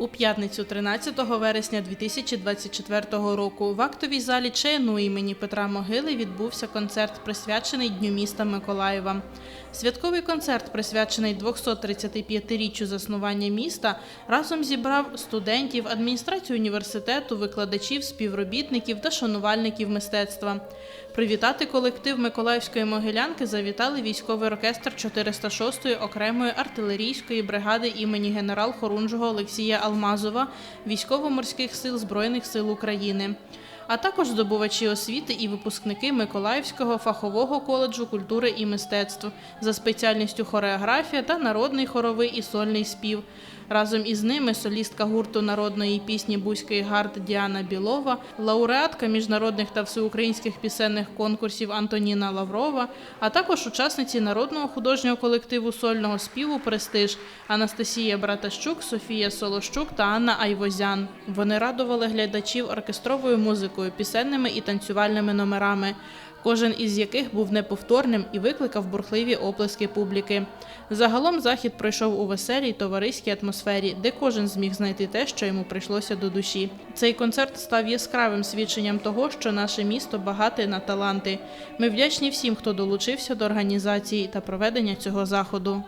У п'ятницю 13 вересня 2024 року в актовій залі ЧНУ імені Петра Могили відбувся концерт, присвячений Дню міста Миколаєва. Святковий концерт, присвячений 235-річчю заснування міста, разом зібрав студентів, адміністрацію університету, викладачів, співробітників та шанувальників мистецтва. Привітати колектив Миколаївської могилянки завітали військовий оркестр 406-ї окремої артилерійської бригади імені генерал-хорунжого Олексія Алмазова військово-морських сил Збройних сил України, а також здобувачі освіти і випускники Миколаївського фахового коледжу культури і мистецтв за спеціальністю хореографія та народний хоровий і сольний спів. Разом із ними солістка гурту народної пісні Бузький гард Діана Білова, лауреатка міжнародних та всеукраїнських пісенних конкурсів Антоніна Лаврова, а також учасниці народного художнього колективу сольного співу Престиж Анастасія Братащук, Софія Солощук та Анна Айвозян. Вони радували глядачів оркестровою музикою, пісенними і танцювальними номерами кожен із яких був неповторним і викликав бурхливі оплески публіки. Загалом захід пройшов у веселій товариській атмосфері, де кожен зміг знайти те, що йому прийшлося до душі. Цей концерт став яскравим свідченням того, що наше місто багате на таланти. Ми вдячні всім, хто долучився до організації та проведення цього заходу.